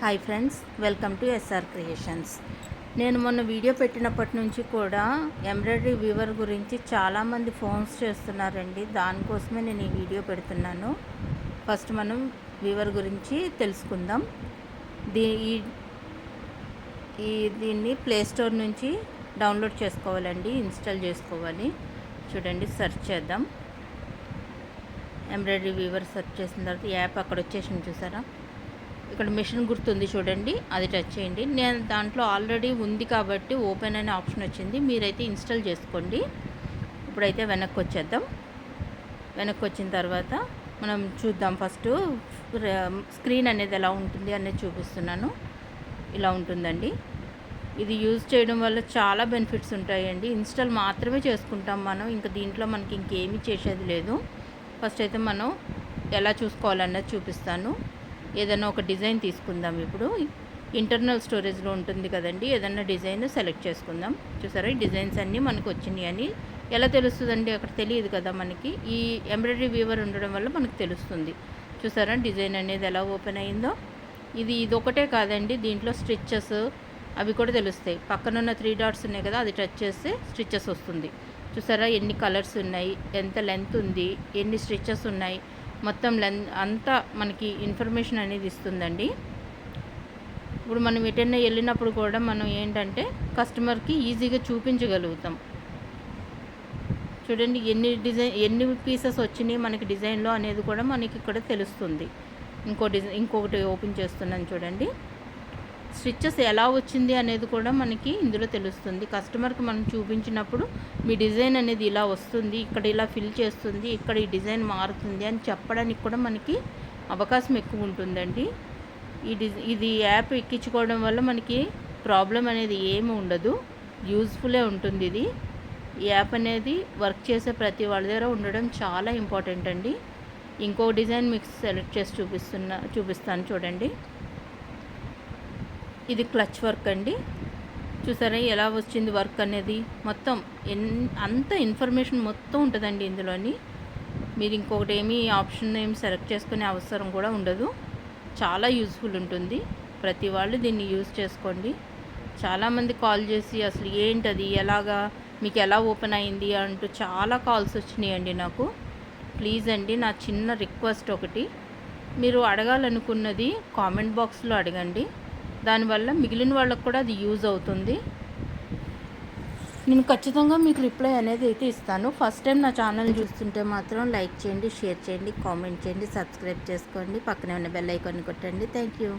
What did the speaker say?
Hi friends welcome to SR creations నేను మొన్న video పెట్టినప్పటి నుంచి కూడా ఎంబ్రాయిడరీ వీవర్ గురించి చాలామంది ఫోన్స్ చేస్తున్నారండి. దానికోసమే నేను ఈ వీడియో పెడుతున్నాను. ఫస్ట్ మనం వీవర్ గురించి తెలుసుకుందాం. దీ ఈ ఈ దీన్ని ప్లేస్టోర్ నుంచి డౌన్లోడ్ చేసుకోవాలండి ఇన్స్టాల్ చేసుకోవాలి. చూడండి సెర్చ్ చేద్దాం. ఎంబ్రాయిడరీ వీవర్ సెర్చ్ చేసిన తర్వాత యాప్ అక్కడ వచ్చేసింది చూసారా? ఇక్కడ మిషన్ గుర్తుంది చూడండి అది టచ్ చేయండి. నేను దాంట్లో ఆల్రెడీ ఉంది కాబట్టి ఓపెన్ అనే ఆప్షన్ వచ్చింది. మీరైతే ఇన్స్టాల్ చేసుకోండి. ఇప్పుడైతే వెనక్కి వచ్చేద్దాం. వెనక్కి వచ్చిన తర్వాత మనం చూద్దాం. ఫస్ట్ స్క్రీన్ అనేది ఎలా ఉంటుంది అనేది చూపిస్తున్నాను. ఇలా ఉంటుందండి. ఇది యూజ్ చేయడం వల్ల చాలా బెనిఫిట్స్ ఉంటాయండి. ఇన్స్టాల్ మాత్రమే చేసుకుంటాం మనం. ఇంకా దీంట్లో మనకి ఇంకేమీ చేసేది లేదు. ఫస్ట్ అయితే మనం ఎలా చూసుకోవాలన్నది చూపిస్తాను. ఏదైనా ఒక డిజైన్ తీసుకుందాం ఇప్పుడు. ఇంటర్నల్ స్టోరేజ్లో ఉంటుంది కదండి ఏదైనా డిజైన్ సెలెక్ట్ చేసుకుందాం. చూసారా ఈ డిజైన్స్ అన్నీ మనకు వచ్చినాయి అని. ఎలా తెలుస్తుందండి? అక్కడ తెలియదు కదా మనకి. ఈ ఎంబ్రాయిడరీ వీవర్ ఉండడం వల్ల మనకు తెలుస్తుంది. చూసారా డిజైన్ అనేది ఎలా ఓపెన్ అయిందో. ఇది ఇది ఒకటే కాదండి దీంట్లో స్టిచ్చెస్ అవి కూడా తెలుస్తాయి. పక్కన ఉన్న త్రీ డాట్స్ ఉన్నాయి కదా అది టచ్ చేస్తే స్టిచ్చెస్ వస్తుంది. చూసారా ఎన్ని కలర్స్ ఉన్నాయి ఎంత లెంత్ ఉంది ఎన్ని స్టిచ్చెస్ ఉన్నాయి మొత్తం లెన్ అంతా మనకి ఇన్ఫర్మేషన్ అనేది ఇస్తుందండి. ఇప్పుడు మనం ఎటైనా వెళ్ళినప్పుడు కూడా మనం ఏంటంటే కస్టమర్కి ఈజీగా చూపించగలుగుతాం. చూడండి ఎన్ని డిజైన్ ఎన్ని పీసెస్ వచ్చినాయి మనకి డిజైన్లో అనేది కూడా మనకి ఇక్కడ తెలుస్తుంది. ఇంకో డిజైన్ ఇంకొకటి ఓపెన్ చేస్తున్నాను చూడండి. స్టిచ్చెస్ ఎలా వచ్చింది అనేది కూడా మనకి ఇందులో తెలుస్తుంది. కస్టమర్కి మనం చూపించినప్పుడు మీ డిజైన్ అనేది ఇలా వస్తుంది ఇక్కడ ఇలా ఫిల్ చేస్తుంది ఇక్కడ ఈ డిజైన్ మారుతుంది అని చెప్పడానికి కూడా మనకి అవకాశం ఎక్కువ ఉంటుందండి. ఈ డిజై ఇది యాప్ ఎక్కించుకోవడం వల్ల మనకి ప్రాబ్లం అనేది ఏమి ఉండదు. యూజ్ఫుల్లే ఉంటుంది ఇది. ఈ యాప్ అనేది వర్క్ చేసే ప్రతి వాళ్ళ దగ్గర ఉండడం చాలా ఇంపార్టెంట్ అండి. ఇంకో డిజైన్ మీకు సెలెక్ట్ చేసి చూపిస్తున్నా చూపిస్తాను చూడండి. ఇది క్లచ్ వర్క్ అండి. చూసారా ఎలా వచ్చింది వర్క్ అనేది? మొత్తం ఎన్ అంత ఇన్ఫర్మేషన్ మొత్తం ఉంటుందండి ఇందులోని. మీరు ఇంకొకటి ఏమీ ఆప్షన్ ఏమి సెలెక్ట్ చేసుకునే అవసరం కూడా ఉండదు. చాలా యూజ్ఫుల్ ఉంటుంది. ప్రతి వాళ్ళు దీన్ని యూజ్ చేసుకోండి. చాలామంది కాల్ చేసి అసలు ఏంటది? ఎలాగా? మీకు ఎలా ఓపెన్ అయింది? అంటూ చాలా కాల్స్ వచ్చినాయండి నాకు. ప్లీజ్ అండి నా చిన్న రిక్వెస్ట్ ఒకటి. మీరు అడగాలనుకున్నది కామెంట్ బాక్స్లో అడగండి. దానివల్ల మిగిలిన వాళ్ళకు కూడా అది యూజ్ అవుతుంది. నేను ఖచ్చితంగా మీకు రిప్లై అనేది అయితే ఇస్తాను. ఫస్ట్ టైం నా ఛానల్ చూస్తుంటే మాత్రం లైక్ చేయండి షేర్ చేయండి కామెంట్ చేయండి సబ్స్క్రైబ్ చేసుకోండి పక్కనే ఉన్న బెల్ ఐకాన్ కొట్టండి. Thank you.